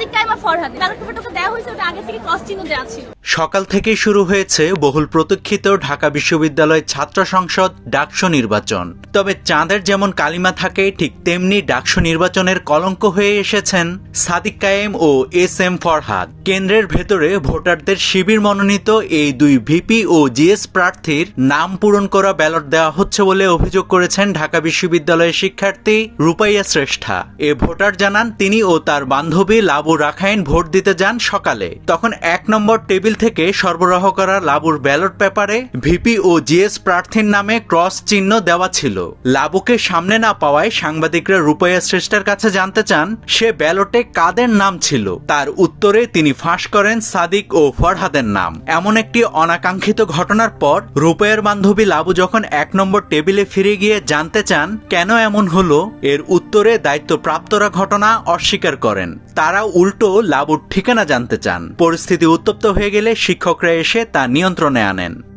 Sadiq chyma Farhad. Ballot পেপারটা দেওয়া হয়েছে ওটা আগে থেকে ক্রস চিহ্ন দেওয়া ছিল। সকাল থেকেই শুরু হয়েছে বহুল প্রতীক্ষিত ঢাকা বিশ্ববিদ্যালয় ছাত্র সংসদ ডাকসু নির্বাচন। তবে চাঁদের যেমন কালিমা থাকে, ঠিক তেমনি ডাকসু নির্বাচনের কলঙ্ক হয়ে এসেছেন সাদিক কায়েম ও এস এম ফরহাদ। কেন্দ্রের ভেতরে ভোটারদের শিবির মনোনীত এই দুই ভিপি ও জিএস প্রার্থীর নাম পূরণ করা ব্যালট দেওয়া হচ্ছে বলে অভিযোগ করেছেন ঢাকা বিশ্ববিদ্যালয়ের শিক্ষার্থী রূপাইয়া শ্রেষ্ঠা। এ ভোটার জানান তিনি ও তার বান্ধবী লাবু রাখাইন ভোট দিতে যান সকালে। তখন এক নম্বর টেবিল থেকে সরবরাহ করা লাবুর ব্যালট পেপারে ভিপি ও জিএস প্রার্থীর নামে ক্রস চিহ্ন দেওয়া ছিল। লাবুকে সামনে না পাওয়ায় সাংবাদিকরা রূপাইয়া শ্রেষ্ঠার কাছে জানতে চান, সে ব্যালটে কাদের নাম ছিল। তার উত্তরে তিনি ফাঁস করেন সাদিক ও ফরহাদের নাম। এমন একটি অনাকাঙ্ক্ষিত ঘটনার পর রূপাইয়ের বান্ধবী লাবু যখন এক নম্বর টেবিলে ফিরে গিয়ে জানতে চান, কেন এমন হলো, এর উত্তরে দায়িত্বপ্রাপ্তরা ঘটনা অস্বীকার করেন। তারা উল্টো লাবুর ঠিকানা জানতে চান। পরিস্থিতি উত্তপ্ত হয়ে গেলে শিক্ষকরা এসে তা নিয়ন্ত্রণে আনেন।